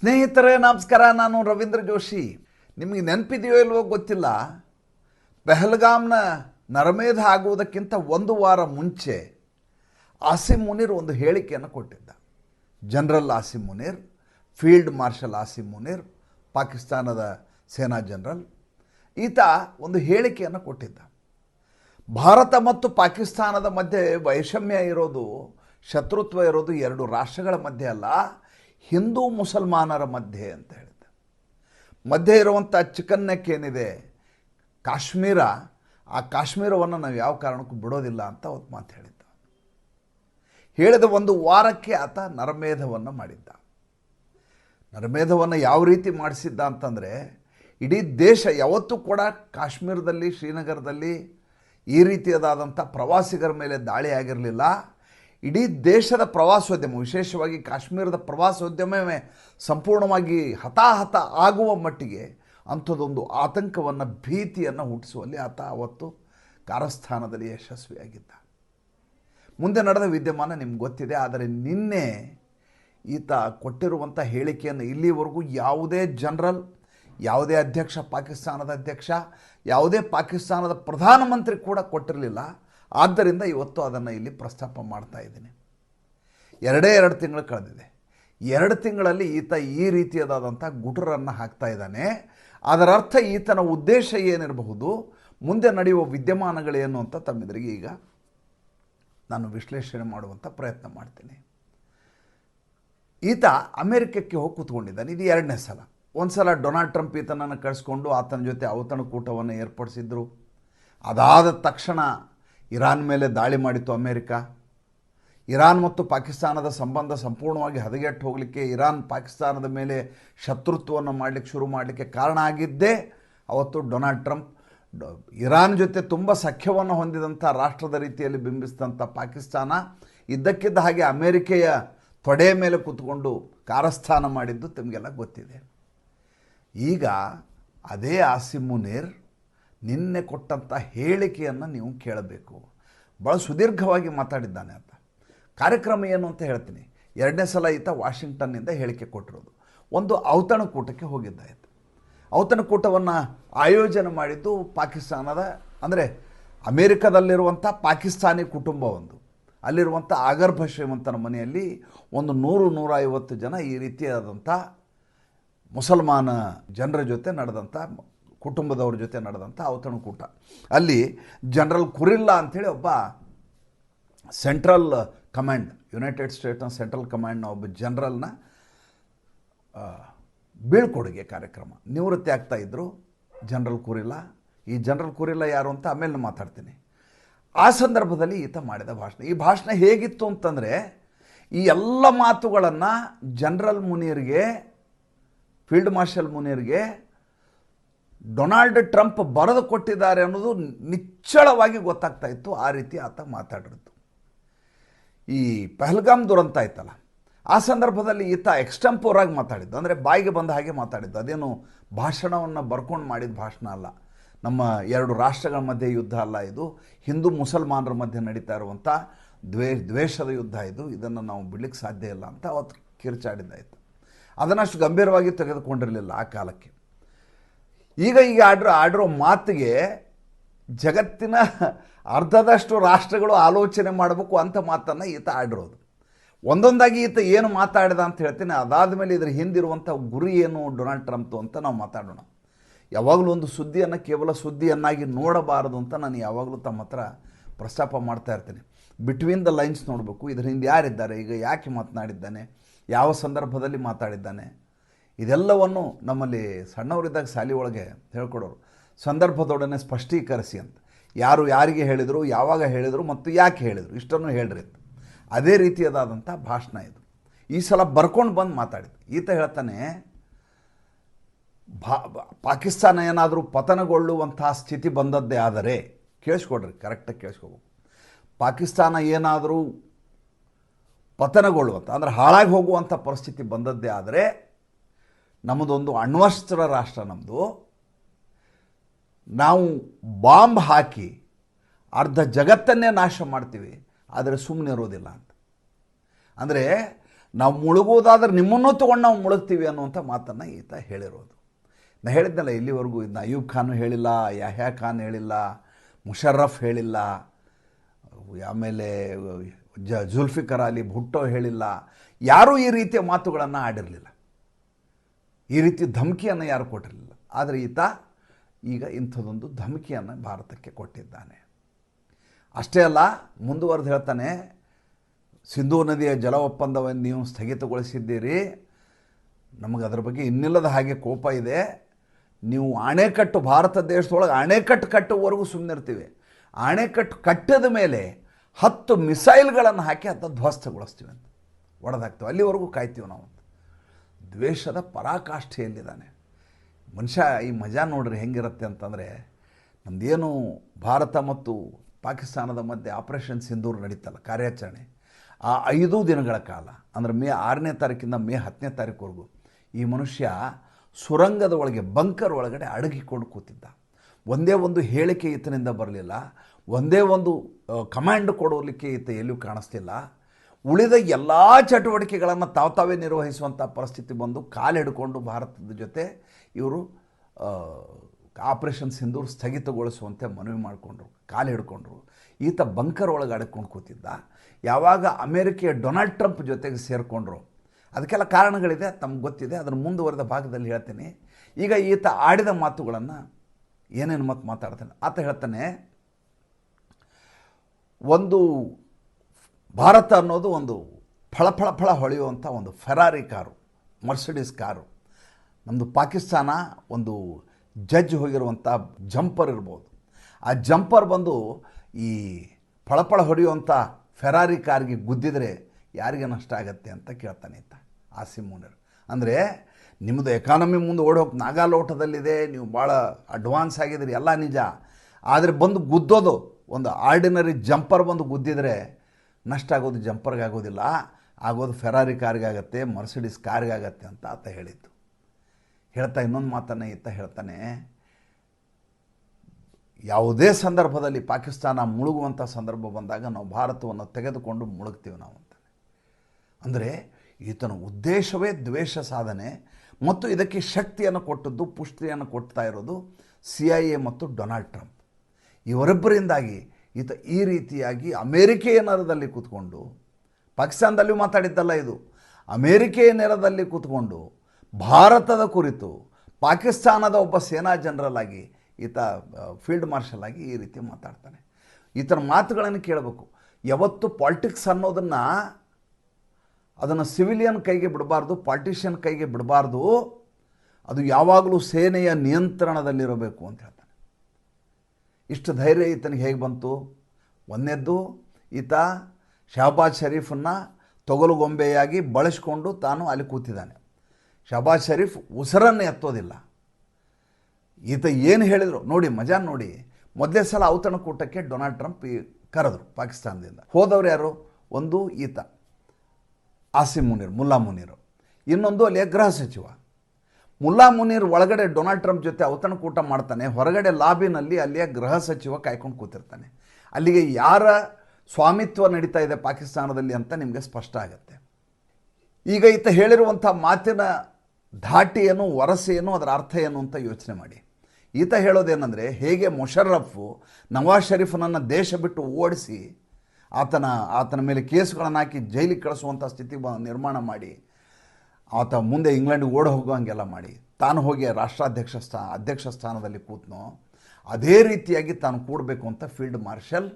ಸ್ನೇಹಿತರೇ, ನಮಸ್ಕಾರ. ನಾನು ರವೀಂದ್ರ ಜೋಶಿ. ನಿಮಗೆ ನೆನಪಿದೆಯೋ ಇಲ್ವೋ ಗೊತ್ತಿಲ್ಲ. ಪೆಹಲ್ಗಾಮ್ನ ನರಮೇಧ ಆಗುವುದಕ್ಕಿಂತ ಒಂದು ವಾರ ಮುಂಚೆ ಆಸಿಮ್ ಮುನೀರ್ ಒಂದು ಹೇಳಿಕೆಯನ್ನು ಕೊಟ್ಟಿದ್ದ. General Asim Munir, field marshal Asim Munir, ಪಾಕಿಸ್ತಾನದ ಸೇನಾ ಜನರಲ್. ಈತ ಒಂದು ಹೇಳಿಕೆಯನ್ನು ಕೊಟ್ಟಿದ್ದ. ಭಾರತ ಮತ್ತು ಪಾಕಿಸ್ತಾನದ ಮಧ್ಯೆ ವೈಷಮ್ಯ ಇರೋದು, ಶತ್ರುತ್ವ ಇರೋದು ಎರಡು ರಾಷ್ಟ್ರಗಳ ಮಧ್ಯೆ ಅಲ್ಲ. ಹಿಂದೂ ಮುಸಲ್ಮಾನರ ಮಧ್ಯೆ ಅಂತ ಹೇಳಿದ್ದ. ಮಧ್ಯೆ ಇರುವಂಥ ಚಿಕನ್ ನೆಕ್ ಏನಿದೆ ಕಾಶ್ಮೀರ, ಆ ಕಾಶ್ಮೀರವನ್ನು ನಾವು ಯಾವ ಕಾರಣಕ್ಕೂ ಬಿಡೋದಿಲ್ಲ ಅಂತ ಅವತ್ತು ಮಾತು ಹೇಳಿದ್ದ. ಹೇಳಿದ ಒಂದು ವಾರಕ್ಕೆ ಆತ ನರಮೇಧವನ್ನು ಮಾಡಿದ್ದ. ನರಮೇಧವನ್ನು ಯಾವ ರೀತಿ ಮಾಡಿಸಿದ್ದ ಅಂತಂದರೆ, ಇಡೀ ದೇಶ ಯಾವತ್ತೂ ಕೂಡ ಕಾಶ್ಮೀರದಲ್ಲಿ, ಶ್ರೀನಗರದಲ್ಲಿ ಈ ರೀತಿಯದಾದಂಥ ಪ್ರವಾಸಿಗರ ಮೇಲೆ ದಾಳಿ ಆಗಿರಲಿಲ್ಲ. ಇಡೀ ದೇಶದ ಪ್ರವಾಸೋದ್ಯಮ, ವಿಶೇಷವಾಗಿ ಕಾಶ್ಮೀರದ ಪ್ರವಾಸೋದ್ಯಮವೇ ಸಂಪೂರ್ಣವಾಗಿ ಹತಾಹತ ಆಗುವ ಮಟ್ಟಿಗೆ ಅಂಥದ್ದೊಂದು ಆತಂಕವನ್ನು, ಭೀತಿಯನ್ನು ಹುಟ್ಟಿಸುವಲ್ಲಿ ಆತ ಅವತ್ತು ಕಾರಸ್ಥಾನದಲ್ಲಿ ಯಶಸ್ವಿಯಾಗಿದ್ದ. ಮುಂದೆ ನಡೆದ ವಿದ್ಯಮಾನ ನಿಮ್ಗೆ ಗೊತ್ತಿದೆ, ಆದರೆ ನಿನ್ನೆ ಈತ ಕೊಟ್ಟಿರುವಂಥ ಹೇಳಿಕೆಯನ್ನು ಇಲ್ಲಿವರೆಗೂ ಯಾವುದೇ ಜನರಲ್, ಯಾವುದೇ ಅಧ್ಯಕ್ಷ, ಪಾಕಿಸ್ತಾನದ ಅಧ್ಯಕ್ಷ, ಯಾವುದೇ ಪಾಕಿಸ್ತಾನದ ಪ್ರಧಾನಮಂತ್ರಿ ಕೂಡ ಕೊಟ್ಟಿರಲಿಲ್ಲ. ಆದ್ದರಿಂದ ಇವತ್ತು ಅದನ್ನು ಇಲ್ಲಿ ಪ್ರಸ್ತಾಪ ಮಾಡ್ತಾ ಇದ್ದೀನಿ. ಎರಡೇ ಎರಡು ತಿಂಗಳು ಕಳೆದಿದೆ. ಎರಡು ತಿಂಗಳಲ್ಲಿ ಈತ ಈ ರೀತಿಯದಾದಂಥ ಗುಟರನ್ನು ಹಾಕ್ತಾ ಇದ್ದಾನೆ. ಅದರ ಅರ್ಥ ಈತನ ಉದ್ದೇಶ ಏನಿರಬಹುದು, ಮುಂದೆ ನಡೆಯುವ ವಿದ್ಯಮಾನಗಳೇನು ಅಂತ ತಮ್ಮೆದುರಿಗೆ ಈಗ ನಾನು ವಿಶ್ಲೇಷಣೆ ಮಾಡುವಂಥ ಪ್ರಯತ್ನ ಮಾಡ್ತೀನಿ. ಈತ ಅಮೆರಿಕಕ್ಕೆ ಹೋಗಿ ಕೂತ್ಕೊಂಡಿದ್ದಾನೆ. ಇದು ಎರಡನೇ ಸಲ. ಒಂದು ಸಲ ಡೊನಾಲ್ಡ್ ಟ್ರಂಪ್ ಈತನನ್ನು ಕಳಿಸ್ಕೊಂಡು ಆತನ ಜೊತೆ ಔತಣಕೂಟವನ್ನು ಏರ್ಪಡಿಸಿದ್ರು. ಅದಾದ ತಕ್ಷಣ ಇರಾನ್ ಮೇಲೆ ದಾಳಿ ಮಾಡಿತ್ತು ಅಮೇರಿಕ. ಇರಾನ್ ಮತ್ತು ಪಾಕಿಸ್ತಾನದ ಸಂಬಂಧ ಸಂಪೂರ್ಣವಾಗಿ ಹದಗೆಟ್ಟು ಹೋಗಲಿಕ್ಕೆ ಇರಾನ್ ಪಾಕಿಸ್ತಾನದ ಮೇಲೆ ಶತ್ರುತ್ವವನ್ನು ಮಾಡಲಿಕ್ಕೆ ಶುರು ಮಾಡಲಿಕ್ಕೆ ಕಾರಣ ಆಗಿದ್ದೇ ಅವತ್ತು ಡೊನಾಲ್ಡ್ ಟ್ರಂಪ್. ಇರಾನ್ ಜೊತೆ ತುಂಬ ಸಖ್ಯವನ್ನು ಹೊಂದಿದಂಥ ರಾಷ್ಟ್ರದ ರೀತಿಯಲ್ಲಿ ಬಿಂಬಿಸಿದಂಥ ಪಾಕಿಸ್ತಾನ ಇದ್ದಕ್ಕಿದ್ದ ಹಾಗೆ ಅಮೇರಿಕೆಯ ತೊಡೆ ಮೇಲೆ ಕೂತ್ಕೊಂಡು ಕಾರಸ್ಥಾನ ಮಾಡಿದ್ದು ತಮಗೆಲ್ಲ ಗೊತ್ತಿದೆ. ಈಗ ಅದೇ ಆಸಿಮ್ ನಿನ್ನೆ ಕೊಟ್ಟಂಥ ಹೇಳಿಕೆಯನ್ನು ನೀವು ಕೇಳಬೇಕು. ಭಾಳ ಸುದೀರ್ಘವಾಗಿ ಮಾತಾಡಿದ್ದಾನೆ ಅಂತ ಕಾರ್ಯಕ್ರಮ ಏನು ಅಂತ ಹೇಳ್ತೀನಿ. ಎರಡನೇ ಸಲ ಈತ ವಾಷಿಂಗ್ಟನ್ನಿಂದ ಹೇಳಿಕೆ ಕೊಟ್ಟಿರೋದು. ಒಂದು ಔತಣಕೂಟಕ್ಕೆ ಹೋಗಿದ್ದ ಆಯಿತು. ಔತಣಕೂಟವನ್ನು ಆಯೋಜನೆ ಮಾಡಿದ್ದು ಪಾಕಿಸ್ತಾನದ, ಅಂದರೆ ಅಮೇರಿಕದಲ್ಲಿರುವಂಥ ಪಾಕಿಸ್ತಾನಿ ಕುಟುಂಬ ಒಂದು. ಅಲ್ಲಿರುವಂಥ ಆಗರ್ಭ ಶ್ರೀಮಂತನ ಮನೆಯಲ್ಲಿ ಒಂದು ನೂರು, ನೂರೈವತ್ತು ಜನ ಈ ರೀತಿಯಾದಂಥ ಮುಸಲ್ಮಾನ ಜನರ ಜೊತೆ ನಡೆದಂಥ ಕುಟುಂಬದವ್ರ ಜೊತೆ ನಡೆದಂಥ ಔತಣಕೂಟ ಅಲ್ಲಿ ಜನರಲ್ ಕುರಿಲ್ಲ ಅಂಥೇಳಿ ಒಬ್ಬ ಸೆಂಟ್ರಲ್ ಕಮಾಂಡ್, ಯುನೈಟೆಡ್ ಸ್ಟೇಟ್ನ ಸೆಂಟ್ರಲ್ ಕಮಾಂಡ್ನ ಒಬ್ಬ ಜನರಲ್ನ ಬೀಳ್ಕೊಡುಗೆ ಕಾರ್ಯಕ್ರಮ. ನಿವೃತ್ತಿ ಆಗ್ತಾ ಇದ್ದರು ಜನರಲ್ ಕುರಿಲ್ಲ. ಈ ಜನರಲ್ ಕುರಿಲ್ಲ ಯಾರು ಅಂತ ಆಮೇಲೆ ಮಾತಾಡ್ತೀನಿ. ಆ ಸಂದರ್ಭದಲ್ಲಿ ಈತ ಮಾಡಿದ ಭಾಷಣ. ಈ ಭಾಷಣ ಹೇಗಿತ್ತು ಅಂತಂದರೆ, ಈ ಎಲ್ಲ ಮಾತುಗಳನ್ನು ಜನರಲ್ ಮುನೀರ್ಗೆ, ಫೀಲ್ಡ್ ಮಾರ್ಷಲ್ ಮುನೀರ್ಗೆ ಡೊನಾಲ್ಡ್ ಟ್ರಂಪ್ ಬರೆದು ಕೊಟ್ಟಿದ್ದಾರೆ ಅನ್ನೋದು ನಿಚ್ಚಳವಾಗಿ ಗೊತ್ತಾಗ್ತಾ ಇತ್ತು. ಆ ರೀತಿ ಆತ ಮಾತಾಡಿದ್ದು ಈ ಪೆಹಲ್ಗಾಮ್ ದುರಂತ ಆಯ್ತಲ್ಲ, ಆ ಸಂದರ್ಭದಲ್ಲಿ ಈತ ಎಕ್ಸ್ಟೆಂಪೋರಾಗಿ ಮಾತಾಡಿದ್ದು, ಅಂದರೆ ಬಾಯಿಗೆ ಬಂದ ಹಾಗೆ ಮಾತಾಡಿದ್ದು. ಅದೇನು ಭಾಷಣವನ್ನು ಬರ್ಕೊಂಡು ಮಾಡಿದ ಭಾಷಣ ಅಲ್ಲ. ನಮ್ಮ ಎರಡು ರಾಷ್ಟ್ರಗಳ ಮಧ್ಯೆ ಯುದ್ಧ ಅಲ್ಲ ಇದು. ಹಿಂದೂ ಮುಸಲ್ಮಾನರ ಮಧ್ಯೆ ನಡೀತಾ ಇರುವಂಥ ದ್ವೇ, ದ್ವೇಷದ ಯುದ್ಧ ಇದು. ಇದನ್ನು ನಾವು ಬಿಡ್ಲಿಕ್ಕೆ ಸಾಧ್ಯ ಇಲ್ಲ ಅಂತ ಅವತ್ತು ಕಿರ್ಚಾಡಿದ್ದಾಯಿತು. ಅದನ್ನಷ್ಟು ಗಂಭೀರವಾಗಿ ತೆಗೆದುಕೊಂಡಿರಲಿಲ್ಲ ಆ ಕಾಲಕ್ಕೆ. ಈಗ ಈಗ ಆಡಿರೋ ಆಡಿರೋ ಮಾತಿಗೆ ಜಗತ್ತಿನ ಅರ್ಧದಷ್ಟು ರಾಷ್ಟ್ರಗಳು ಆಲೋಚನೆ ಮಾಡಬೇಕು ಅಂತ ಮಾತನ್ನು ಈತ ಆಡಿರೋದು. ಒಂದೊಂದಾಗಿ ಈತ ಏನು ಮಾತಾಡಿದ ಅಂತ ಹೇಳ್ತೀನಿ. ಅದಾದ ಮೇಲೆ ಇದ್ರ ಹಿಂದಿರುವಂಥ ಗುರಿ ಏನು ಡೊನಾಲ್ಡ್ ಟ್ರಂಪ್ದು ಅಂತ ನಾವು ಮಾತಾಡೋಣ. ಯಾವಾಗಲೂ ಒಂದು ಸುದ್ದಿಯನ್ನು ಕೇವಲ ಸುದ್ದಿಯನ್ನಾಗಿ ನೋಡಬಾರದು ಅಂತ ನಾನು ಯಾವಾಗಲೂ ತಮ್ಮ ಹತ್ರ ಪ್ರಸ್ತಾಪ ಮಾಡ್ತಾ ಇರ್ತೀನಿ. ಬಿಟ್ವೀನ್ ದ ಲೈನ್ಸ್ ನೋಡಬೇಕು. ಇದರ ಹಿಂದೆ ಯಾರಿದ್ದಾರೆ? ಈಗ ಯಾಕೆ ಮಾತನಾಡಿದ್ದಾನೆ? ಯಾವ ಸಂದರ್ಭದಲ್ಲಿ ಮಾತಾಡಿದ್ದಾನೆ? ಇದೆಲ್ಲವನ್ನು ನಮ್ಮಲ್ಲಿ ಸಣ್ಣವರಿದ್ದಾಗ ಶಾಲೆ ಒಳಗೆ ಹೇಳ್ಕೊಡೋರು. ಸಂದರ್ಭದೊಡನೆ ಸ್ಪಷ್ಟೀಕರಿಸಿ ಅಂತ. ಯಾರು ಯಾರಿಗೆ ಹೇಳಿದರು, ಯಾವಾಗ ಹೇಳಿದರು ಮತ್ತು ಯಾಕೆ ಹೇಳಿದರು, ಇಷ್ಟನ್ನು ಹೇಳ್ರಿ ಅಂತ. ಅದೇ ರೀತಿಯದಾದಂಥ ಭಾಷಣ ಇದು. ಈ ಸಲ ಬರ್ಕೊಂಡು ಬಂದು ಮಾತಾಡಿದ್ದು. ಈತ ಹೇಳ್ತಾನೆ, ಭಾ ಪಾಕಿಸ್ತಾನ ಏನಾದರೂ ಪತನಗೊಳ್ಳುವಂತಹ ಸ್ಥಿತಿ ಬಂದದ್ದೇ ಆದರೆ, ಕೇಳಿಸ್ಕೊಡ್ರಿ, ಕರೆಕ್ಟಾಗಿ ಕೇಳಿಸ್ಕೋಬೇಕು ಪಾಕಿಸ್ತಾನ ಏನಾದರೂ ಪತನಗೊಳ್ಳುವಂಥ, ಅಂದರೆ ಹಾಳಾಗಿ ಹೋಗುವಂಥ ಪರಿಸ್ಥಿತಿ ಬಂದದ್ದೇ ಆದರೆ ನಮ್ಮದೊಂದು ಅಣ್ವಸ್ತ್ರ ರಾಷ್ಟ್ರ ನಮ್ಮದು ನಾವು ಬಾಂಬ್ ಹಾಕಿ ಅರ್ಧ ಜಗತ್ತನ್ನೇ ನಾಶ ಮಾಡ್ತೀವಿ, ಆದರೆ ಸುಮ್ಮನೆ ಇರೋದಿಲ್ಲ ಅಂತ. ಅಂದರೆ ನಾವು ಮುಳುಗುವುದಾದ್ರೆ ನಿಮ್ಮನ್ನು ತೊಗೊಂಡು ನಾವು ಮುಳುಗ್ತೀವಿ ಅನ್ನುವಂಥ ಮಾತನ್ನು ಈತ ಹೇಳಿರೋದು. ನಾ ಹೇಳಿದ್ನಲ್ಲ, ಇಲ್ಲಿವರೆಗೂ ಇದನ್ನ ಅಯೂಬ್ ಖಾನು ಹೇಳಿಲ್ಲ, ಯಹ್ಯಾ ಖಾನ್ ಹೇಳಿಲ್ಲ, ಮುಷರ್ರಫ್ ಹೇಳಿಲ್ಲ, ಆಮೇಲೆ ಜ ಜುಲ್ಫಿಕರ್ ಅಲಿ ಭುಟ್ಟೋ ಹೇಳಿಲ್ಲ. ಯಾರೂ ಈ ರೀತಿಯ ಮಾತುಗಳನ್ನು ಆಡಿರಲಿಲ್ಲ. ಈ ರೀತಿ ಧಮಕಿಯನ್ನು ಯಾರು ಕೊಟ್ಟಿರಲಿಲ್ಲ. ಆದರೆ ಈತ ಈಗ ಇಂಥದ್ದೊಂದು ಧಮಕಿಯನ್ನು ಭಾರತಕ್ಕೆ ಕೊಟ್ಟಿದ್ದಾನೆ. ಅಷ್ಟೇ ಅಲ್ಲ, ಮುಂದುವರೆದು ಹೇಳ್ತಾನೆ, ಸಿಂಧೂ ನದಿಯ ಜಲ ಒಪ್ಪಂದವನ್ನು ನೀವು ಸ್ಥಗಿತಗೊಳಿಸಿದ್ದೀರಿ. ನಮಗೆ ಅದರ ಬಗ್ಗೆ ಇನ್ನಿಲ್ಲದ ಹಾಗೆ ಕೋಪ ಇದೆ. ನೀವು ಅಣೆಕಟ್ಟು ಭಾರತ ದೇಶದೊಳಗೆ ಅಣೆಕಟ್ಟು ಕಟ್ಟುವವರೆಗೂ ಸುಮ್ಮನಿರ್ತೀವಿ ಅಣೆಕಟ್ಟು ಕಟ್ಟದ ಮೇಲೆ ಹತ್ತು ಮಿಸೈಲ್ಗಳನ್ನು ಹಾಕಿ ಅದನ್ನು ಧ್ವಸ್ತಗೊಳಿಸ್ತೀವಿ ಅಂತ. ಒಡೆದಾಗ್ತೀವಿ. ಅಲ್ಲಿವರೆಗೂ ಕಾಯ್ತೀವಿ ನಾವು ದ್ವೇಷದ ಪರಾಕಾಷ್ಠೆಯಲ್ಲಿದ್ದಾನೆ. ಮನುಷ್ಯ ಈ ಮಜಾ ನೋಡ್ರಿ ಹೆಂಗಿರುತ್ತೆ ಅಂತಂದರೆ ನಮ್ಮದೇನು ಭಾರತ ಮತ್ತು ಪಾಕಿಸ್ತಾನದ ಮಧ್ಯೆ ಆಪರೇಷನ್ ಸಿಂಧೂರ್ ನಡೀತಲ್ಲ, ಕಾರ್ಯಾಚರಣೆ. ಆ ಐದು ದಿನಗಳ ಕಾಲ, ಅಂದರೆ ಮೇ ಆರನೇ ತಾರೀಕಿಂದ ಮೇ ಹತ್ತನೇ ತಾರೀಕುವರೆಗೂ, ಈ ಮನುಷ್ಯ ಸುರಂಗದ ಒಳಗೆ, ಬಂಕರ್ ಒಳಗಡೆ ಅಡಗಿಕೊಂಡು ಕೂತಿದ್ದ. ಒಂದೇ ಒಂದು ಹೇಳಿಕೆ ಈತನಿಂದ ಬರಲಿಲ್ಲ, ಒಂದೇ ಒಂದು ಕಮಾಂಡ್ ಕೊಡೋಲಿಕ್ಕೆ ಈತ ಎಲ್ಲೂ ಕಾಣಿಸ್ತಿಲ್ಲ. ಉಳಿದ ಎಲ್ಲ ಚಟುವಟಿಕೆಗಳನ್ನು ತಾವು ತಾವೇ ನಿರ್ವಹಿಸುವಂಥ ಪರಿಸ್ಥಿತಿ ಬಂದು ಕಾಲು ಹಿಡ್ಕೊಂಡು ಭಾರತದ ಜೊತೆ ಇವರು ಆಪರೇಷನ್ ಸಿಂಧೂರ್ ಸ್ಥಗಿತಗೊಳಿಸುವಂತೆ ಮನವಿ ಮಾಡಿಕೊಂಡ್ರು, ಕಾಲು ಹಿಡ್ಕೊಂಡ್ರು. ಈತ ಬಂಕರ್ ಒಳಗೆ ಅಡ್ಕೊಂಡು ಕೂತಿದ್ದ. ಯಾವಾಗ ಅಮೇರಿಕೆಯ ಡೊನಾಲ್ಡ್ ಟ್ರಂಪ್ ಜೊತೆಗೆ ಸೇರಿಕೊಂಡ್ರು. ಅದಕ್ಕೆಲ್ಲ ಕಾರಣಗಳಿದೆ, ತಮ್ಗೆ ಗೊತ್ತಿದೆ, ಅದನ್ನು ಮುಂದುವರೆದ ಭಾಗದಲ್ಲಿ ಹೇಳ್ತೀನಿ. ಈಗ ಈತ ಆಡಿದ ಮಾತುಗಳನ್ನು ಏನೇನು ಮತ್ತು ಮಾತಾಡ್ತಾನೆ? ಆತ ಹೇಳ್ತಾನೆ, ಒಂದು ಭಾರತ ಅನ್ನೋದು ಒಂದು ಫಳಫಳ ಫಳ ಹೊಳೆಯುವಂಥ ಒಂದು ಫೆರಾರಿ ಕಾರು ಮರ್ಸಿಡೀಸ್ ಕಾರು. ನಮ್ಮದು ಪಾಕಿಸ್ತಾನ ಒಂದು ಜಡ್ಜ್ ಹೋಗಿರುವಂಥ ಜಂಪರ್ ಇರ್ಬೋದು. ಆ ಜಂಪರ್ ಬಂದು ಈ ಫಳಫಳ ಹೊಡೆಯುವಂಥ ಫೆರಾರಿ ಕಾರ್ಗೆ ಗುದ್ದಿದರೆ ಯಾರಿಗೆ ನಷ್ಟ ಆಗತ್ತೆ ಅಂತ ಕೇಳ್ತಾನೆ ಇತ್ತ ಆಸಿಮ್ ಮುನೀರ್. ಅಂದರೆ ನಿಮ್ಮದು ಎಕಾನಮಿ ಮುಂದೆ ಓಡೋಕೆ ನಾಗಾಲೋಟದಲ್ಲಿದೆ, ನೀವು ಭಾಳ ಅಡ್ವಾನ್ಸ್ ಆಗಿದ್ರಿ ಎಲ್ಲ ನಿಜ. ಆದರೆ ಬಂದು ಗುದ್ದೋದು, ಒಂದು ಆರ್ಡಿನರಿ ಜಂಪರ್ ಬಂದು ಗುದ್ದಿದರೆ ನಷ್ಟ ಆಗೋದು ಜಂಪರ್ಗೆ ಆಗೋದಿಲ್ಲ, ಆಗೋದು ಫೆರಾರಿ ಕಾರ್ಗಾಗತ್ತೆ ಮರ್ಸಿಡೀಸ್ ಕಾರ್ಗಾಗತ್ತೆ ಅಂತ ಆತ ಹೇಳಿದ್ದು. ಹೇಳ್ತಾ ಇನ್ನೊಂದು ಮಾತನ್ನು ಈತ ಹೇಳ್ತಾನೆ, ಯಾವುದೇ ಸಂದರ್ಭದಲ್ಲಿ ಪಾಕಿಸ್ತಾನ ಮುಳುಗುವಂಥ ಸಂದರ್ಭ ಬಂದಾಗ ನಾವು ಭಾರತವನ್ನು ತೆಗೆದುಕೊಂಡು ಮುಳುಗ್ತೀವಿ ನಾವು ಅಂತಾನೆ. ಅಂದರೆ ಈತನ ಉದ್ದೇಶವೇ ದ್ವೇಷ ಸಾಧನೆ ಮತ್ತು ಇದಕ್ಕೆ ಶಕ್ತಿಯನ್ನು ಕೊಟ್ಟದ್ದು, ಪುಷ್ಟಿಯನ್ನು ಕೊಡ್ತಾ ಇರೋದು ಸಿ ಐ ಎ ಮತ್ತು ಡೊನಾಲ್ಡ್ ಟ್ರಂಪ್. ಇವರಿಬ್ಬರಿಂದಾಗಿ ಈತ ಈ ರೀತಿಯಾಗಿ ಅಮೇರಿಕೆಯ ನೆರದಲ್ಲಿ ಕೂತ್ಕೊಂಡು, ಪಾಕಿಸ್ತಾನದಲ್ಲಿಯೂ ಮಾತಾಡಿದ್ದಲ್ಲ ಇದು, ಅಮೇರಿಕೆಯ ನೆರದಲ್ಲಿ ಕೂತ್ಕೊಂಡು, ಭಾರತದ ಕುರಿತು, ಪಾಕಿಸ್ತಾನದ ಒಬ್ಬ ಸೇನಾ ಜನರಲ್ ಆಗಿ ಈತ ಫೀಲ್ಡ್ ಮಾರ್ಷಲ್ ಆಗಿ ಈ ರೀತಿ ಮಾತಾಡ್ತಾನೆ. ಈತನ ಮಾತುಗಳನ್ನು ಕೇಳಬೇಕು. ಯಾವತ್ತು ಪಾಲಿಟಿಕ್ಸ್ ಅನ್ನೋದನ್ನು, ಅದನ್ನು ಸಿವಿಲಿಯನ್ ಕೈಗೆ ಬಿಡಬಾರ್ದು, ಪಾಲಿಟಿಷಿಯನ್ ಕೈಗೆ ಬಿಡಬಾರ್ದು, ಅದು ಯಾವಾಗಲೂ ಸೇನೆಯ ನಿಯಂತ್ರಣದಲ್ಲಿರಬೇಕು ಅಂತ ಹೇಳ್ತಾನೆ ಇಷ್ಟು ಧೈರ್ಯ ಈತನಿಗೆ ಹೇಗೆ ಬಂತು? ಒಂದೆದ್ದು ಈತ ಶಹಬಾಜ್ ಶರೀಫನ್ನು ತೊಗಲುಗೊಂಬೆಯಾಗಿ ಬಳಸ್ಕೊಂಡು ತಾನು ಅಲ್ಲಿ ಕೂತಿದ್ದಾನೆ. ಶಹಬಾಜ್ ಶರೀಫ್ ಉಸಿರನ್ನು ಎತ್ತೋದಿಲ್ಲ. ಈತ ಏನು ಹೇಳಿದರು? ನೋಡಿ, ಮಜಾ ನೋಡಿ. ಮೊದಲೇ ಸಲ ಔತಣಕೂಟಕ್ಕೆ ಡೊನಾಲ್ಡ್ ಟ್ರಂಪ್ ಕರೆದ್ರು ಪಾಕಿಸ್ತಾನದಿಂದ. ಹೋದವರು ಯಾರು? ಒಂದು ಈತ. ಆಸಿಮ್ ಮುನೀರ್, ಮುಲ್ಲಾ ಮುನೀರು. ಇನ್ನೊಂದು ಅಲ್ಲಿಯ ಗೃಹ ಸಚಿವ. ಮುಲ್ಲಾ ಮುನೀರ್ ಒಳಗಡೆ ಡೊನಾಲ್ಡ್ ಟ್ರಂಪ್ ಜೊತೆ ಔತಣಕೂಟ ಮಾಡ್ತಾನೆ. ಹೊರಗಡೆ ಲಾಬಿನಲ್ಲಿ ಅಲ್ಲಿಯ ಗೃಹ ಸಚಿವ ಕಾಯ್ಕೊಂಡು ಕೂತಿರ್ತಾನೆ. ಅಲ್ಲಿಗೆ ಯಾರ ಸ್ವಾಮಿತ್ವ ನಡೀತಾ ಇದೆ ಪಾಕಿಸ್ತಾನದಲ್ಲಿ ಅಂತ ನಿಮಗೆ ಸ್ಪಷ್ಟ ಆಗುತ್ತೆ. ಈಗ ಈತ ಹೇಳಿರುವಂಥ ಮಾತಿನ ಧಾಟಿ ಏನು ಅದರ ಅರ್ಥ ಏನು ಅಂತ ಯೋಚನೆ ಮಾಡಿ. ಈತ ಹೇಳೋದೇನೆಂದರೆ, ಹೇಗೆ ಮುಷರ್ರಫು ನವಾಜ್ ಷರೀಫನನ್ನು ದೇಶ ಬಿಟ್ಟು ಓಡಿಸಿ, ಆತನ ಆತನ ಮೇಲೆ ಕೇಸುಗಳನ್ನು ಹಾಕಿ ಜೈಲಿಗೆ ಕಳಿಸುವಂಥ ಸ್ಥಿತಿ ನಿರ್ಮಾಣ ಮಾಡಿ ಆತ ಮುಂದೆ ಇಂಗ್ಲೆಂಡಿಗೆ ಓಡಿ ಹೋಗುವಂಗೆಲ್ಲ ಮಾಡಿ, ತಾನು ಹೋಗಿ ರಾಷ್ಟ್ರಾಧ್ಯಕ್ಷ ಸ್ಥಾ, ಅಧ್ಯಕ್ಷ ಸ್ಥಾನದಲ್ಲಿ ಕೂತ್ನೋ, ಅದೇ ರೀತಿಯಾಗಿ ತಾನು ಕೂಡಬೇಕು ಅಂತ ಫೀಲ್ಡ್ ಮಾರ್ಷಲ್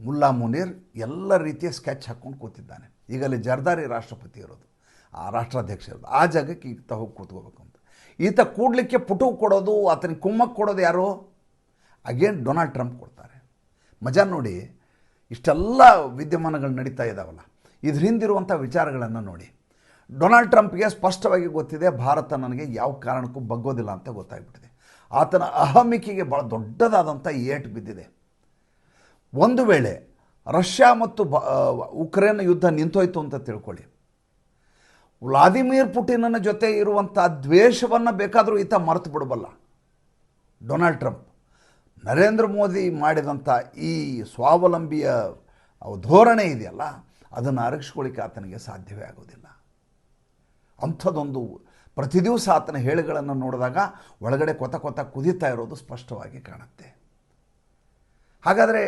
ಮುಲ್ಲಾ ಮುನೀರ್ ಎಲ್ಲ ರೀತಿಯ ಸ್ಕೆಚ್ ಹಾಕ್ಕೊಂಡು ಕೂತಿದ್ದಾನೆ. ಈಗ ಅಲ್ಲಿ ಜರ್ದಾರಿ ರಾಷ್ಟ್ರಪತಿ ಇರೋದು, ಆ ರಾಷ್ಟ್ರಾಧ್ಯಕ್ಷ ಇರೋದು. ಆ ಜಾಗಕ್ಕೆ ಈತ ಹೋಗಿ ಕೂತ್ಕೋಬೇಕು ಅಂತ. ಈತ ಕೂಡಲಿಕ್ಕೆ ಪುಟು ಕೊಡೋದು, ಆತನಿಗೆ ಕುಮ್ಮಕ್ಕೆ ಕೊಡೋದು ಯಾರು? ಅಗೇನ್ ಡೊನಾಲ್ಡ್ ಟ್ರಂಪ್ ಕೊಡ್ತಾರೆ. ಮಜಾ ನೋಡಿ, ಇಷ್ಟೆಲ್ಲ ವಿದ್ಯಮಾನಗಳು ನಡೀತಾ ಇದ್ದಾವಲ್ಲ ಇದ್ರ ಹಿಂದಿರುವಂಥ ವಿಚಾರಗಳನ್ನು ನೋಡಿ. ಡೊನಾಲ್ಡ್ ಟ್ರಂಪ್ಗೆ ಸ್ಪಷ್ಟವಾಗಿ ಗೊತ್ತಿದೆ, ಭಾರತ ನನಗೆ ಯಾವ ಕಾರಣಕ್ಕೂ ಬಗ್ಗೋದಿಲ್ಲ ಅಂತ ಗೊತ್ತಾಗ್ಬಿಟ್ಟಿದೆ. ಆತನ ಅಹಮಿಕೆಗೆ ಭಾಳ ದೊಡ್ಡದಾದಂಥ ಏಟು ಬಿದ್ದಿದೆ. ಒಂದು ವೇಳೆ ರಷ್ಯಾ ಮತ್ತು ಬ ಉಕ್ರೇನ್ ಯುದ್ಧ ನಿಂತೋಯ್ತು ಅಂತ ತಿಳ್ಕೊಳ್ಳಿ. ವ್ಲಾದಿಮಿರ್ ಪುಟಿನನ ಜೊತೆ ಇರುವಂಥ ದ್ವೇಷವನ್ನು ಬೇಕಾದರೂ ಈತ ಮರೆತು ಬಿಡಬಲ್ಲ. ಡೊನಾಲ್ಡ್ ಟ್ರಂಪ್, ನರೇಂದ್ರ ಮೋದಿ ಮಾಡಿದಂಥ ಈ ಸ್ವಾವಲಂಬಿಯ ಧೋರಣೆ ಇದೆಯಲ್ಲ, ಅದನ್ನು ಅರಗಿಸ್ಕೊಳ್ಳಿಕ್ಕೆ ಆತನಿಗೆ ಸಾಧ್ಯವೇ ಆಗೋದಿಲ್ಲ. ಅಂಥದ್ದೊಂದು ಪ್ರತಿ ದಿವಸ ಆತನ ಹೇಳುಗಳನ್ನು ನೋಡಿದಾಗ ಒಳಗಡೆ ಕೊತ ಕೊತ ಕುದೀತಾ ಇರೋದು ಸ್ಪಷ್ಟವಾಗಿ ಕಾಣುತ್ತೆ. ಹಾಗಾದರೆ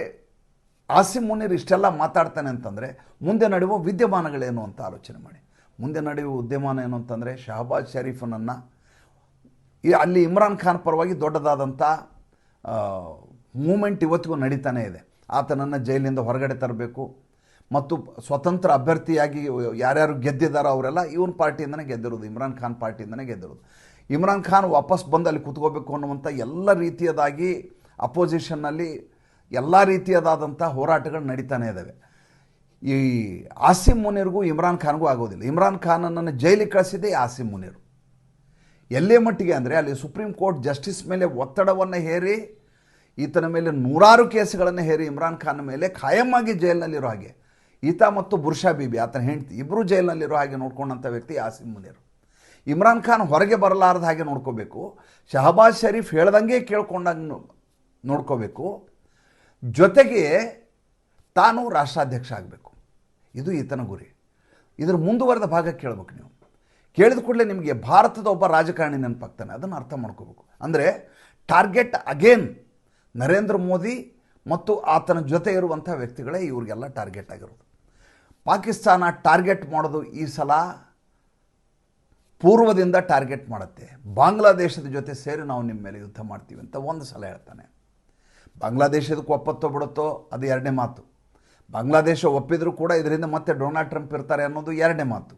ಆಸಿಮ್ ಮುನೀರ್ ಇಷ್ಟೆಲ್ಲ ಮಾತಾಡ್ತಾನೆ ಅಂತಂದರೆ ಮುಂದೆ ನಡೆಯುವ ವಿದ್ಯಮಾನಗಳೇನು ಅಂತ ಆಲೋಚನೆ ಮಾಡಿ. ಮುಂದೆ ನಡೆಯುವ ಉದ್ಯಮಾನ ಏನು ಅಂತಂದರೆ ಶಹಬಾಜ್ ಶರೀಫನನ್ನು ಈ ಅಲ್ಲಿ ಇಮ್ರಾನ್ ಖಾನ್ ಪರವಾಗಿ ದೊಡ್ಡದಾದಂಥ ಮೂಮೆಂಟ್ ಇವತ್ತಿಗೂ ನಡೀತಾನೇ ಇದೆ. ಆತನನ್ನು ಜೈಲಿನಿಂದ ಹೊರಗಡೆ ತರಬೇಕು. ಮತ್ತು ಸ್ವತಂತ್ರ ಅಭ್ಯರ್ಥಿಯಾಗಿ ಯಾರ್ಯಾರು ಗೆದ್ದಿದ್ದಾರೋ ಅವರೆಲ್ಲ ಇವನ್ ಪಾರ್ಟಿಯಿಂದನೇ ಗೆದ್ದಿರೋದು, ಇಮ್ರಾನ್ ಖಾನ್ ಪಾರ್ಟಿಯಿಂದನೇ ಗೆದ್ದಿರೋದು. ಇಮ್ರಾನ್ ಖಾನ್ ವಾಪಸ್ ಬಂದು ಅಲ್ಲಿ ಕುತ್ಕೋಬೇಕು ಅನ್ನುವಂಥ ಎಲ್ಲ ರೀತಿಯದಾಗಿ ಅಪೋಸಿಷನ್ನಲ್ಲಿ ಎಲ್ಲ ರೀತಿಯದಾದಂಥ ಹೋರಾಟಗಳು ನಡೀತಾನೆ ಇದ್ದಾವೆ. ಈ ಆಸಿಮ್ ಮುನೀರ್ಗೂ ಇಮ್ರಾನ್ ಖಾನ್ಗೂ ಆಗೋದಿಲ್ಲ. ಇಮ್ರಾನ್ ಖಾನನ್ನು ಜೈಲಿಗೆ ಕಳಿಸಿದೆ ಆಸಿಂ ಆಸಿಮ್ ಮುನೀರ್. ಎಲ್ಲೇ ಮಟ್ಟಿಗೆ ಅಂದರೆ ಅಲ್ಲಿ ಸುಪ್ರೀಂ ಕೋರ್ಟ್ ಜಸ್ಟಿಸ್ ಮೇಲೆ ಒತ್ತಡವನ್ನು ಹೇರಿ, ಈತನ ಮೇಲೆ ನೂರಾರು ಕೇಸುಗಳನ್ನು ಹೇರಿ ಇಮ್ರಾನ್ ಖಾನ್ ಮೇಲೆ ಖಾಯಂ ಆಗಿ ಜೈಲಿನಲ್ಲಿರೋ ಹಾಗೆ. ಈತ ಮತ್ತು ಬುರ್ಷಾ ಬೀಬಿ, ಆತನ ಹೆಂಡತಿ ಇಬ್ಬರು ಜೈಲಿನಲ್ಲಿರೋ ಹಾಗೆ ನೋಡ್ಕೊಂಡಂಥ ವ್ಯಕ್ತಿ ಆಸಿಮ್ ಮುನೀರ್. ಇಮ್ರಾನ್ ಖಾನ್ ಹೊರಗೆ ಬರಲಾರ್ದ ಹಾಗೆ ನೋಡ್ಕೋಬೇಕು, ಶಹಬಾಜ್ ಶರೀಫ್ ಹೇಳ್ದಂಗೆ ಕೇಳ್ಕೊಂಡಂಗೆ ನೋಡ್ಕೋಬೇಕು, ಜೊತೆಗೆ ತಾನು ರಾಷ್ಟ್ರಾಧ್ಯಕ್ಷ ಆಗಬೇಕು. ಇದು ಈತನ ಗುರಿ. ಇದರ ಮುಂದುವರೆದ ಭಾಗ ಕೇಳಬೇಕು ನೀವು. ಕೇಳಿದ ಕೂಡಲೇ ನಿಮಗೆ ಭಾರತದ ಒಬ್ಬ ರಾಜಕಾರಣಿ ನೆನಪಾಗ್ತಾನೆ, ಅದನ್ನು ಅರ್ಥ ಮಾಡ್ಕೋಬೇಕು. ಅಂದರೆ ಟಾರ್ಗೆಟ್ ಅಗೇನ್ ನರೇಂದ್ರ ಮೋದಿ ಮತ್ತು ಆತನ ಜೊತೆ ಇರುವಂಥ ವ್ಯಕ್ತಿಗಳೇ ಇವರಿಗೆಲ್ಲ ಟಾರ್ಗೆಟ್ ಆಗಿರೋದು. ಪಾಕಿಸ್ತಾನ ಟಾರ್ಗೆಟ್ ಮಾಡೋದು ಈ ಸಲ ಪೂರ್ವದಿಂದ ಟಾರ್ಗೆಟ್ ಮಾಡುತ್ತೆ. ಬಾಂಗ್ಲಾದೇಶದ ಜೊತೆ ಸೇರಿ ನಾವು ನಿಮ್ಮ ಮೇಲೆ ಯುದ್ಧ ಮಾಡ್ತೀವಿ ಅಂತ ಒಂದು ಸಲ ಹೇಳ್ತಾನೆ. ಬಾಂಗ್ಲಾದೇಶದಕ್ಕೆ ಒಪ್ಪತ್ತೋ ಬಿಡುತ್ತೋ ಅದು ಎರಡನೇ ಮಾತು. ಬಾಂಗ್ಲಾದೇಶ ಒಪ್ಪಿದರೂ ಕೂಡ ಇದರಿಂದ ಮತ್ತೆ ಡೊನಾಲ್ಡ್ ಟ್ರಂಪ್ ಇರ್ತಾರೆ ಅನ್ನೋದು ಎರಡನೇ ಮಾತು.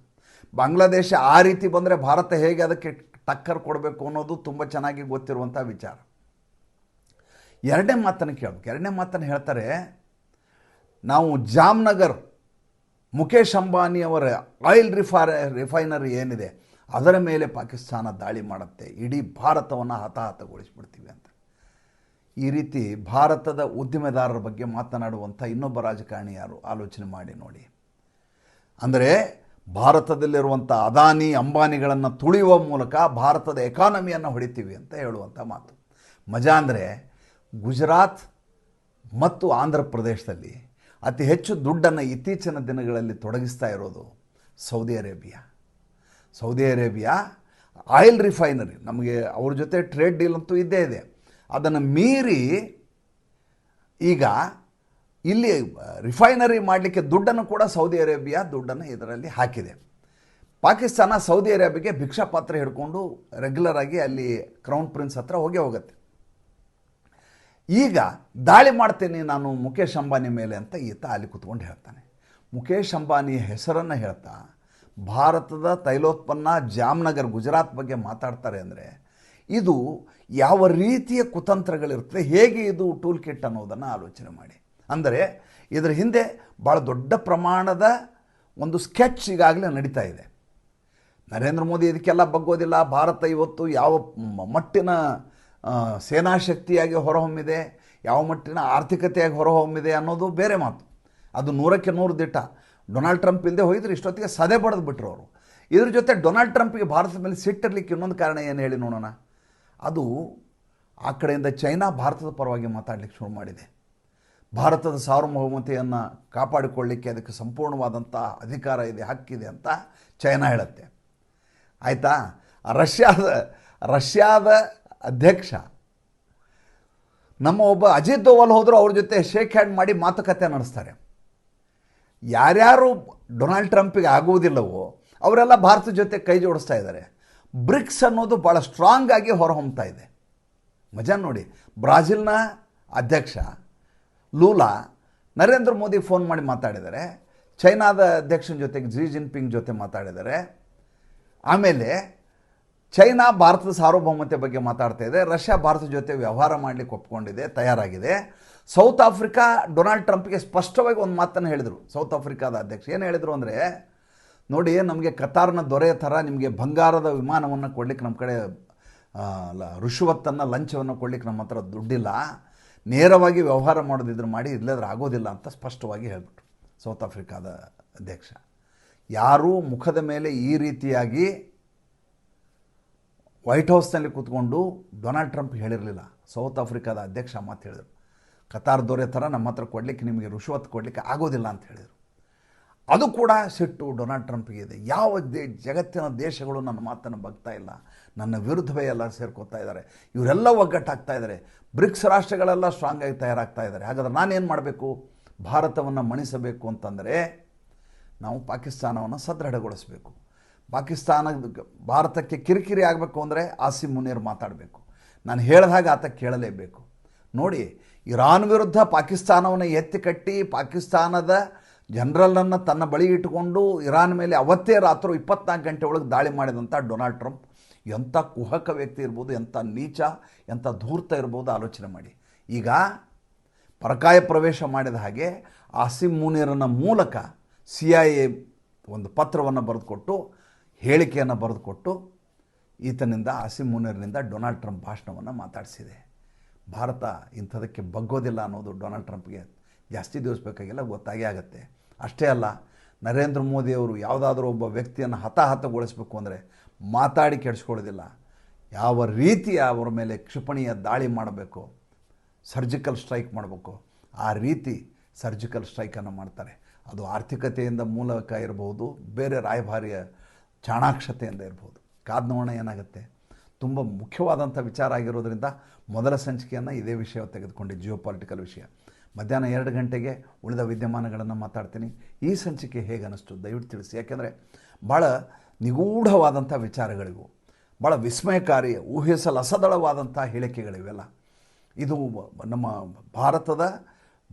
ಬಾಂಗ್ಲಾದೇಶ ಆ ರೀತಿ ಬಂದರೆ ಭಾರತ ಹೇಗೆ ಅದಕ್ಕೆ ಟಕ್ಕರ್ ಕೊಡಬೇಕು ಅನ್ನೋದು ತುಂಬ ಚೆನ್ನಾಗಿ ಗೊತ್ತಿರುವಂಥ ವಿಚಾರ. ಎರಡನೇ ಮಾತನ್ನು ಕೇಳಬೇಕು. ಎರಡನೇ ಮಾತನ್ನು ಹೇಳ್ತಾರೆ, ನಾವು ಜಾಮ್ನಗರ್ ಮುಖೇಶ್ ಅಂಬಾನಿಯವರ ಆಯಿಲ್ ರಿಫಾ ರಿಫೈನರಿ ಏನಿದೆ, ಅದರ ಮೇಲೆ ಪಾಕಿಸ್ತಾನ ದಾಳಿ ಮಾಡುತ್ತೆ. ಇಡೀ ಭಾರತವನ್ನು ಹತಾಹತಗೊಳಿಸ್ಬಿಡ್ತೀವಿ ಅಂತ. ಈ ರೀತಿ ಭಾರತದ ಉದ್ದಿಮೆದಾರರ ಬಗ್ಗೆ ಮಾತನಾಡುವಂಥ ಇನ್ನೊಬ್ಬ ರಾಜಕಾರಣಿ ಯಾರು? ಆಲೋಚನೆ ಮಾಡಿ ನೋಡಿ. ಅಂದರೆ ಭಾರತದಲ್ಲಿರುವಂಥ ಅದಾನಿ, ಅಂಬಾನಿಗಳನ್ನು ತುಳಿಯುವ ಮೂಲಕ ಭಾರತದ ಎಕಾನಮಿಯನ್ನು ಹೊಡಿತೀವಿ ಅಂತ ಹೇಳುವಂಥ ಮಾತು. ಮಜಾ ಅಂದರೆ ಗುಜರಾತ್ ಮತ್ತು ಆಂಧ್ರ ಪ್ರದೇಶದಲ್ಲಿ ಅತಿ ಹೆಚ್ಚು ದುಡ್ಡನ್ನು ಇತ್ತೀಚಿನ ದಿನಗಳಲ್ಲಿ ತೊಡಗಿಸ್ತಾ ಇರೋದು Saudi Arabia. Saudi Arabia oil refinery, ನಮಗೆ ಅವ್ರ ಜೊತೆ ಟ್ರೇಡ್ ಡೀಲ್ ಅಂತೂ ಇದ್ದೇ ಇದೆ. ಅದನ್ನು ಮೀರಿ ಈಗ ಇಲ್ಲಿ ರಿಫೈನರಿ ಮಾಡಲಿಕ್ಕೆ ದುಡ್ಡನ್ನು ಕೂಡ ಸೌದಿ ಅರೇಬಿಯಾ ದುಡ್ಡನ್ನು ಇದರಲ್ಲಿ ಹಾಕಿದೆ. ಪಾಕಿಸ್ತಾನ ಸೌದಿ ಅರೇಬಿಯಾಗೆ ಭಿಕ್ಷಾ ಪಾತ್ರ ಹಿಡ್ಕೊಂಡು ರೆಗ್ಯುಲರ್ ಆಗಿ ಅಲ್ಲಿ ಕ್ರೌನ್ ಪ್ರಿನ್ಸ್ ಹತ್ರ ಹೋಗೇ ಹೋಗುತ್ತೆ. ಈಗ ದಾಳಿ ಮಾಡ್ತೇನೆ ನಾನು ಮುಖೇಶ್ ಅಂಬಾನಿ ಮೇಲೆ ಅಂತ ಈತ ಅಲ್ಲಿ ಕುತ್ಕೊಂಡು ಹೇಳ್ತಾನೆ. ಮುಖೇಶ್ ಅಂಬಾನಿ ಹೆಸರನ್ನು ಹೇಳ್ತಾ, ಭಾರತದ ತೈಲೋತ್ಪನ್ನ ಜಾಮ್ನಗರ್ ಗುಜರಾತ್ ಬಗ್ಗೆ ಮಾತಾಡ್ತಾರೆ ಅಂದರೆ, ಇದು ಯಾವ ರೀತಿಯ ಕುತಂತ್ರಗಳಿರ್ತದೆ, ಹೇಗೆ ಇದು ಟೂಲ್ ಕಿಟ್ ಅನ್ನೋದನ್ನು ಆಲೋಚನೆ ಮಾಡಿ. ಅಂದರೆ, ಇದರ ಹಿಂದೆ ಭಾಳ ದೊಡ್ಡ ಪ್ರಮಾಣದ ಒಂದು ಸ್ಕೆಚ್ ಈಗಾಗಲೇ ನಡೀತಾ ಇದೆ. ನರೇಂದ್ರ ಮೋದಿ ಇದಕ್ಕೆಲ್ಲ ಬಗ್ಗೋದಿಲ್ಲ, ಭಾರತ ಇವತ್ತು ಯಾವ ಮಟ್ಟಿನ ಸೇನಾಶಕ್ತಿಯಾಗಿ ಹೊರಹೊಮ್ಮಿದೆ, ಯಾವ ಮಟ್ಟಿನ ಆರ್ಥಿಕತೆಯಾಗಿ ಹೊರಹೊಮ್ಮಿದೆ ಅನ್ನೋದು ಬೇರೆ ಮಾತು. ಅದು ನೂರಕ್ಕೆ ನೂರು ದಿಟ್ಟ. ಡೊನಾಲ್ಡ್ ಟ್ರಂಪ್ ಇಲ್ಲದೆ ಹೋಗಿದ್ರೆ ಇಷ್ಟೊತ್ತಿಗೆ ಸದೆ ಬಡ್ದು ಬಿಟ್ರು ಅವರು. ಇದ್ರ ಜೊತೆ ಡೊನಾಲ್ಡ್ ಟ್ರಂಪ್ಗೆ ಭಾರತದ ಮೇಲೆ ಸಿಟ್ಟಿರಲಿಕ್ಕೆ ಇನ್ನೊಂದು ಕಾರಣ ಏನು ಹೇಳಿ ನೋಡೋಣ. ಅದು ಆ ಕಡೆಯಿಂದ ಚೈನಾ ಭಾರತದ ಪರವಾಗಿ ಮಾತಾಡಲಿಕ್ಕೆ ಶುರು ಮಾಡಿದೆ. ಭಾರತದ ಸಾರ್ವಭೌಮತೆಯನ್ನು ಕಾಪಾಡಿಕೊಳ್ಳಿಕ್ಕೆ ಅದಕ್ಕೆ ಸಂಪೂರ್ಣವಾದಂಥ ಅಧಿಕಾರ ಇದೆ ಹಕ್ಕಿದೆ ಅಂತ ಚೈನಾ ಹೇಳುತ್ತೆ. ಆಯಿತಾ? ರಷ್ಯಾದ ರಷ್ಯಾದ ಅಧ್ಯಕ್ಷ, ನಮ್ಮ ಒಬ್ಬ ಅಜಿತ್ ದೋವಲ್ ಹೋದರೂ ಅವ್ರ ಜೊತೆ ಶೇಕ್ ಹ್ಯಾಂಡ್ ಮಾಡಿ ಮಾತುಕತೆ ನಡೆಸ್ತಾರೆ. ಯಾರ್ಯಾರು ಡೊನಾಲ್ಡ್ ಟ್ರಂಪಿಗೆ ಆಗುವುದಿಲ್ಲವೋ ಅವರೆಲ್ಲ ಭಾರತದ ಜೊತೆ ಕೈ ಜೋಡಿಸ್ತಾ ಇದ್ದಾರೆ. ಬ್ರಿಕ್ಸ್ ಅನ್ನೋದು ಭಾಳ ಸ್ಟ್ರಾಂಗ್ ಆಗಿ ಹೊರಹೊಮ್ತಾ ಇದೆ. ಮಜಾ ನೋಡಿ, ಬ್ರಾಜಿಲ್ನ ಅಧ್ಯಕ್ಷ ಲೂಲಾ ನರೇಂದ್ರ ಮೋದಿ ಫೋನ್ ಮಾಡಿ ಮಾತಾಡಿದ್ದಾರೆ. ಚೈನಾದ ಅಧ್ಯಕ್ಷನ ಜೊತೆಗೆ ಜಿ ಜಿನ್ಪಿಂಗ್ ಜೊತೆ ಮಾತಾಡಿದ್ದಾರೆ. ಆಮೇಲೆ ಚೈನಾ ಭಾರತದ ಸಾರ್ವಭೌಮತೆ ಬಗ್ಗೆ ಮಾತಾಡ್ತಾ ಇದೆ. ರಷ್ಯಾ ಭಾರತದ ಜೊತೆ ವ್ಯವಹಾರ ಮಾಡಲಿಕ್ಕೆ ಒಪ್ಕೊಂಡಿದೆ, ತಯಾರಾಗಿದೆ. ಸೌತ್ ಆಫ್ರಿಕಾ ಡೊನಾಲ್ಡ್ ಟ್ರಂಪ್ಗೆ ಸ್ಪಷ್ಟವಾಗಿ ಒಂದು ಮಾತನ್ನು ಹೇಳಿದರು. ಸೌತ್ ಆಫ್ರಿಕಾದ ಅಧ್ಯಕ್ಷ ಏನು ಹೇಳಿದರು ಅಂದರೆ, ನೋಡಿ, ನಮಗೆ ಕತಾರ್ನ ದೊರೆಯ ಥರ ನಿಮಗೆ ಬಂಗಾರದ ವಿಮಾನವನ್ನು ಕೊಡ್ಲಿಕ್ಕೆ ನಮ್ಮ ಕಡೆ ರುಶ್ವತ್ತನ್ನು ಲಂಚವನ್ನು ಕೊಡ್ಲಿಕ್ಕೆ ನಮ್ಮ ಹತ್ರ ದುಡ್ಡಿಲ್ಲ. ನೇರವಾಗಿ ವ್ಯವಹಾರ ಮಾಡೋದಿದ್ರೆ ಮಾಡಿ, ಇಲ್ಲದ್ರೆ ಆಗೋದಿಲ್ಲ ಅಂತ ಸ್ಪಷ್ಟವಾಗಿ ಹೇಳ್ಬಿಟ್ರು ಸೌತ್ ಆಫ್ರಿಕಾದ ಅಧ್ಯಕ್ಷ. ಯಾರೂ ಮುಖದ ಮೇಲೆ ಈ ರೀತಿಯಾಗಿ ವೈಟ್ ಹೌಸ್ನಲ್ಲಿ ಕೂತ್ಕೊಂಡು ಡೊನಾಲ್ಡ್ ಟ್ರಂಪ್ ಹೇಳಿರಲಿಲ್ಲ. ಸೌತ್ ಆಫ್ರಿಕಾದ ಅಧ್ಯಕ್ಷ ಮಾತು ಹೇಳಿದರು. ಕತಾರ್ ದೊರೆ ಥರ ನಮ್ಮ ಹತ್ರ ಕೊಡಲಿಕ್ಕೆ ನಿಮಗೆ ರುಶ್ವತ್ ಕೊಡಲಿಕ್ಕೆ ಆಗೋದಿಲ್ಲ ಅಂತ ಹೇಳಿದರು. ಅದು ಕೂಡ ಸಿಟ್ಟು ಡೊನಾಲ್ಡ್ ಟ್ರಂಪ್ಗೆ ಇದೆ. ಯಾವ ದೇ, ಜಗತ್ತಿನ ದೇಶಗಳು ನನ್ನ ಮಾತನ್ನು ಬಗ್ತಾ ಇಲ್ಲ. ನನ್ನ ವಿರುದ್ಧವೇ ಎಲ್ಲ ಸೇರ್ಕೋತಾ ಇದ್ದಾರೆ. ಇವರೆಲ್ಲ ಒಗ್ಗಟ್ಟಾಗ್ತಾ ಇದ್ದಾರೆ. ಬ್ರಿಕ್ಸ್ ರಾಷ್ಟ್ರಗಳೆಲ್ಲ ಸ್ಟ್ರಾಂಗ್ ಆಗಿ ತಯಾರಾಗ್ತಾ ಇದ್ದಾರೆ. ಹಾಗಾದ್ರೆ ನಾನೇನು ಮಾಡಬೇಕು? ಭಾರತವನ್ನು ಮಣಿಸಬೇಕು ಅಂತಂದರೆ ನಾವು ಪಾಕಿಸ್ತಾನವನ್ನು ಸದೃಢಗೊಳಿಸಬೇಕು. ಪಾಕಿಸ್ತಾನ ಭಾರತಕ್ಕೆ ಕಿರಿಕಿರಿ ಆಗಬೇಕು ಅಂದರೆ ಆಸಿಮ್ ಮುನೀರ್ ಮಾತಾಡಬೇಕು. ನಾನು ಹೇಳಿದಾಗ ಆತ ಕೇಳಲೇಬೇಕು. ನೋಡಿ, ಇರಾನ್ ವಿರುದ್ಧ ಪಾಕಿಸ್ತಾನವನ್ನು ಎತ್ತಿ ಕಟ್ಟಿ ಪಾಕಿಸ್ತಾನದ ಜನರಲನ್ನು ತನ್ನ ಬಳಿ ಇಟ್ಟುಕೊಂಡು ಇರಾನ್ ಮೇಲೆ ಅವತ್ತೇ ರಾತ್ರಿ ಇಪ್ಪತ್ನಾಲ್ಕು ಗಂಟೆ ಒಳಗೆ ದಾಳಿ ಮಾಡಿದಂಥ ಡೊನಾಲ್ಡ್ ಟ್ರಂಪ್. ಎಂಥ ಕುಹಕ ವ್ಯಕ್ತಿ ಇರ್ಬೋದು, ಎಂಥ ನೀಚ, ಎಂಥ ಧೂರ್ತ ಇರ್ಬೋದು ಆಲೋಚನೆ ಮಾಡಿ. ಈಗ ಪರಕಾಯ ಪ್ರವೇಶ ಮಾಡಿದ ಹಾಗೆ ಆಸಿಮ್ ಮುನೀರನ ಮೂಲಕ ಸಿ ಐ ಎ ಒಂದು ಪತ್ರವನ್ನು ಬರೆದುಕೊಟ್ಟು ಹೇಳಿಕೆಯನ್ನು ಬರೆದುಕೊಟ್ಟು ಈತನಿಂದ ಆಸಿಮ್ ಮುನೀರ್ನಿಂದ ಡೊನಾಲ್ಡ್ ಟ್ರಂಪ್ ಭಾಷಣವನ್ನು ಮಾತಾಡಿಸಿದೆ. ಭಾರತ ಇಂಥದಕ್ಕೆ ಬಗ್ಗೋದಿಲ್ಲ ಅನ್ನೋದು ಡೊನಾಲ್ಡ್ ಟ್ರಂಪ್ಗೆ ಜಾಸ್ತಿ ದಿವಸ ಬೇಕಾಗಿಲ್ಲ ಗೊತ್ತಾಗೇ ಆಗುತ್ತೆ. ಅಷ್ಟೇ ಅಲ್ಲ, ನರೇಂದ್ರ ಮೋದಿಯವರು ಯಾವುದಾದ್ರೂ ಒಬ್ಬ ವ್ಯಕ್ತಿಯನ್ನು ಹತಾಹತಗೊಳಿಸಬೇಕು ಅಂದರೆ ಮಾತಾಡಿ ಕೆಡಿಸ್ಕೊಳ್ಳೋದಿಲ್ಲ. ಯಾವ ರೀತಿಯ ಅವರ ಮೇಲೆ ಕ್ಷಿಪಣಿಯ ದಾಳಿ ಮಾಡಬೇಕು, ಸರ್ಜಿಕಲ್ ಸ್ಟ್ರೈಕ್ ಮಾಡಬೇಕು, ಆ ರೀತಿ ಸರ್ಜಿಕಲ್ ಸ್ಟ್ರೈಕನ್ನು ಮಾಡ್ತಾರೆ. ಅದು ಆರ್ಥಿಕತೆಯಿಂದ ಮೂಲಕ ಇರಬಹುದು, ಬೇರೆ ರಾಯಭಾರಿಯ ಚಾಣಾಕ್ಷತೆಯಿಂದ ಇರ್ಬೋದು. ಕಾದ್ ನೋಡೋಣ ಏನಾಗುತ್ತೆ? ತುಂಬ ಮುಖ್ಯವಾದಂಥ ವಿಚಾರ ಆಗಿರೋದ್ರಿಂದ ಮೊದಲ ಸಂಚಿಕೆಯನ್ನು ಇದೇ ವಿಷಯ ತೆಗೆದುಕೊಂಡು ಜಿಯೋ ಪಾಲಿಟಿಕಲ್ ವಿಷಯ. ಮಧ್ಯಾಹ್ನ ಎರಡು ಗಂಟೆಗೆ ಉಳಿದ ವಿದ್ಯಮಾನಗಳನ್ನು ಮಾತಾಡ್ತೀನಿ. ಈ ಸಂಚಿಕೆ ಹೇಗೆ ಅನ್ನಿಸ್ತು? ದಯವಿಟ್ಟು ತಿಳಿಸಿ. ಯಾಕೆಂದರೆ ಭಾಳ ನಿಗೂಢವಾದಂಥ ವಿಚಾರಗಳಿವು. ಭಾಳ ವಿಸ್ಮಯಕಾರಿ ಊಹಿಸಲಸದಳವಾದಂಥ ಹೇಳಿಕೆಗಳಿವೆಲ್ಲ. ಇದು ನಮ್ಮ ಭಾರತದ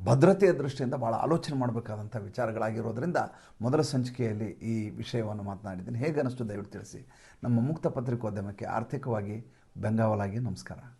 ಭದ್ರತೆಯ ದೃಷ್ಟಿಯಿಂದ ಭಾಳ ಆಲೋಚನೆ ಮಾಡಬೇಕಾದಂಥ ವಿಚಾರಗಳಾಗಿರೋದ್ರಿಂದ ಮೊದಲ ಸಂಚಿಕೆಯಲ್ಲಿ ಈ ವಿಷಯವನ್ನು ಮಾತನಾಡಿದ್ದೀನಿ. ಹೇಗೆ ಅನ್ನಿಸ್ತು ದಯವಿಟ್ಟು ತಿಳಿಸಿ. ನಮ್ಮ ಮುಕ್ತ ಪತ್ರಿಕೋದ್ಯಮಕ್ಕೆ ಆರ್ಥಿಕವಾಗಿ ಬೆಂಗಾವಲಾಗಿ ನಮಸ್ಕಾರ.